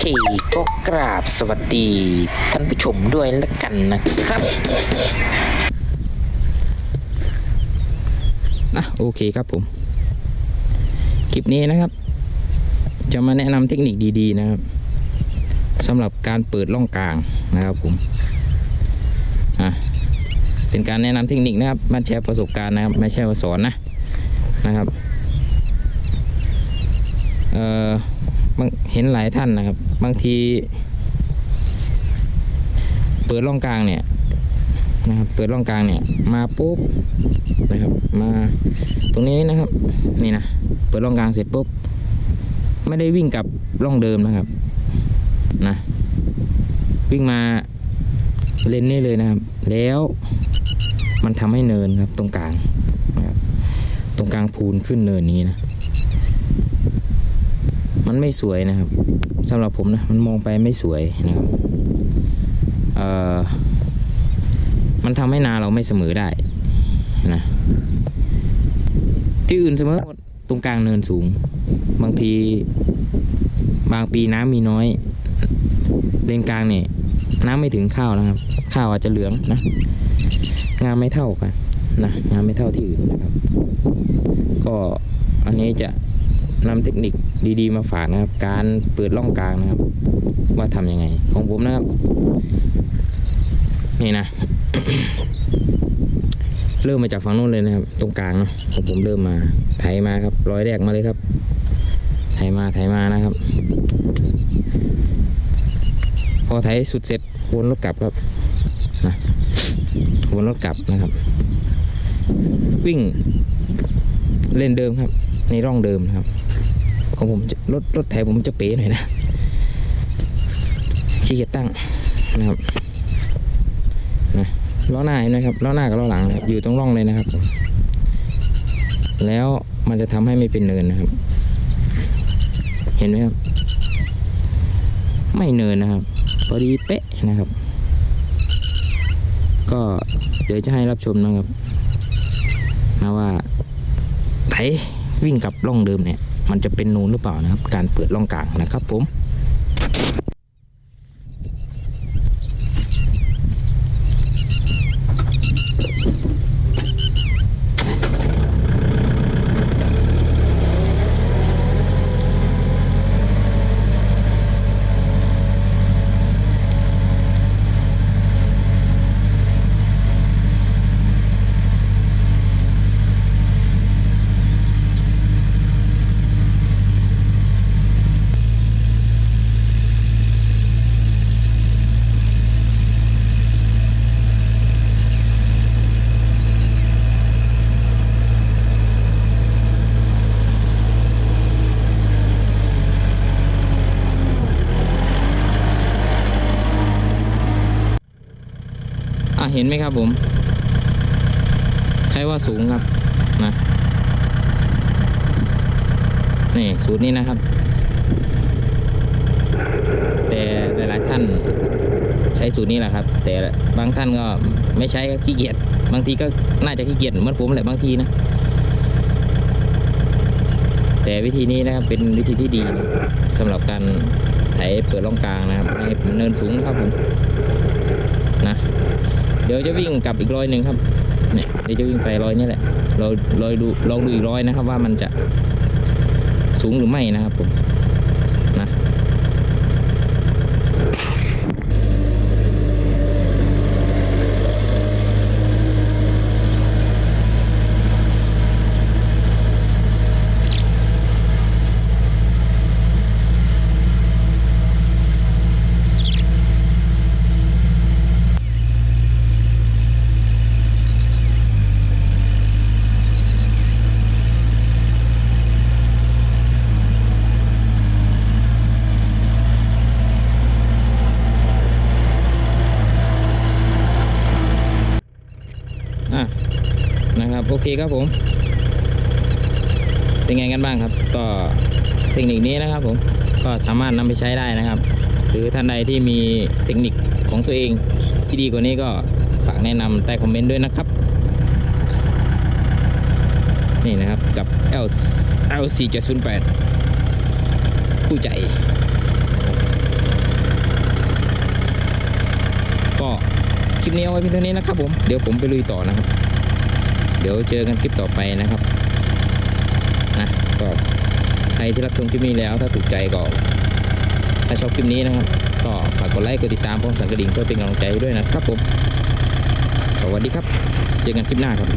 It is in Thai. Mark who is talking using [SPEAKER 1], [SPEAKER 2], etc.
[SPEAKER 1] คก็กราบสวัสดีท่านผู้ชมด้วยละกันนะครับ
[SPEAKER 2] อะโอเคครับผม คลิปนี้นะครับ จะมาแนะนำเทคนิคดีๆนะครับสำหรับการเปิดร่องกลางนะครับผมอะเป็นการแนะนำเทคนิคนะครับมาแชร์ประสบการณ์นะครับ ไม่ใช่ว่าสอนนะนะครับ เอ่อ บางเห็นหลายท่านนะครับ บางที เปิดร่องกลางเนี่ยนะครับ เปิดร่องกลางเนี่ย มาปุ๊บนะครับ มาตรงนี้นะครับ นี่นะเปิดร่องกลางเสร็จปุ๊บไม่ได้วิ่งกลับร่องเดิมนะครับนะวิ่งมาเลนนี่เลยนะครับ แล้วมันทำให้เนินครับ ตรงกลางนะครับตรงกลางพูนขึ้นเนินนี้นะ มันไม่สวยนะครับสำหรับผมนะมันมองไปไม่สวยนะครับเอ่อมันทำให้นาเราไม่เสมอได้นะที่อื่นเสมอหมดตรงกลางเนินสูง บางทีบางปีน้ำมีน้อยเลนกลางเนี่ยน้ำไม่ถึงข้าวนะครับ ข้าวอาจจะเหลืองนะงามไม่เท่ากันนะงามไม่เท่าที่อื่นนะครับ ก็อันนี้จะ นำเทคนิคดีๆมาฝากนะครับ การเปิดร่องกลางนะครับ ว่าทำยังไง ของผมนะครับ นี่นะ เริ่มมาจากฝั่งนู้นเลยนะครับ ตรงกลางเนาะของผมเริ่มมา ไถมาครับ ร้อยแรกมาเลยครับ ไถมาไถมานะครับ พอไถสุดเสร็จวนรถกลับครับนะวนรถกลับนะครับ วิ่งเล่นเดิมครับ ในร่องเดิมนะครับ ของผมรถรถไถผมจะเป๋หน่อยนะขี้เกียจตั้งนะครับนะล้อหน้านะครับล้อหน้ากับล้อหลังอยู่ตรงร่องเลยนะครับ แล้วมันจะทำให้ไม่เป็นเนินนะครับ เห็นไหมครับ ไม่เนินนะครับพอดีเป๊ะนะครับ ก็เดี๋ยวจะให้รับชมนะครับนะว่าไถ วิ่งกับร่องเดิมเนี่ย มันจะเป็นนูนหรือเปล่านะครับ การเปิดร่องกลางนะครับผม เห็นไหมครับผม ใช้ว่าสูงครับนะนี่สูตรนี้นะครับ แต่หลายๆท่านใช้สูตรนี้แหละครับ แต่บางท่านก็ไม่ใช้ครับขี้เกียจบางทีก็น่าจะขี้เกียจเหมือนผมแหละบางทีนะ แต่วิธีนี้นะครับเป็นวิธีที่ดีสำหรับการไถเปิดร่องกลางนะครับให้เนินสูงนะครับผมนะ ดี๋ยวจะวิ่งกลับอีกร้อยหนึ่งครับเนี่ยเดี๋ยวจะวิ่งไปร้อยนี่แหละเราลอยดูลองดูอีกร้อยนะครับว่ามันจะสูงหรือไม่นะครับผมนะอะ โอเคครับผม เป็นไงกันบ้างครับ ก็เทคนิคนี้นะครับผมก็สามารถนำไปใช้ได้นะครับ หรือท่านใดที่มีเทคนิคของตัวเองที่ดีกว่านี้ก็ฝากแนะนำใต้คอมเมนต์ด้วยนะครับ นี่นะครับกับ L L4 708คู่ใจ ก็คลิปนี้เอาไว้เพียงเท่านี้นะครับผม เดี๋ยวผมไปลุยต่อนะครับ เดี๋ยวเจอกันคลิปต่อไปนะครับนะก็ใครที่รับชมคลิปนี้แล้วถ้าถูกใจก็ถ้าชอบคลิปนี้นะครับ ก็ฝากกดไลค์กดติดตามพร้อมสั่นกระดิ่งเพื่อเป็นกำลังใจด้วยนะครับผม สวัสดีครับ เจอกันคลิปหน้าครับ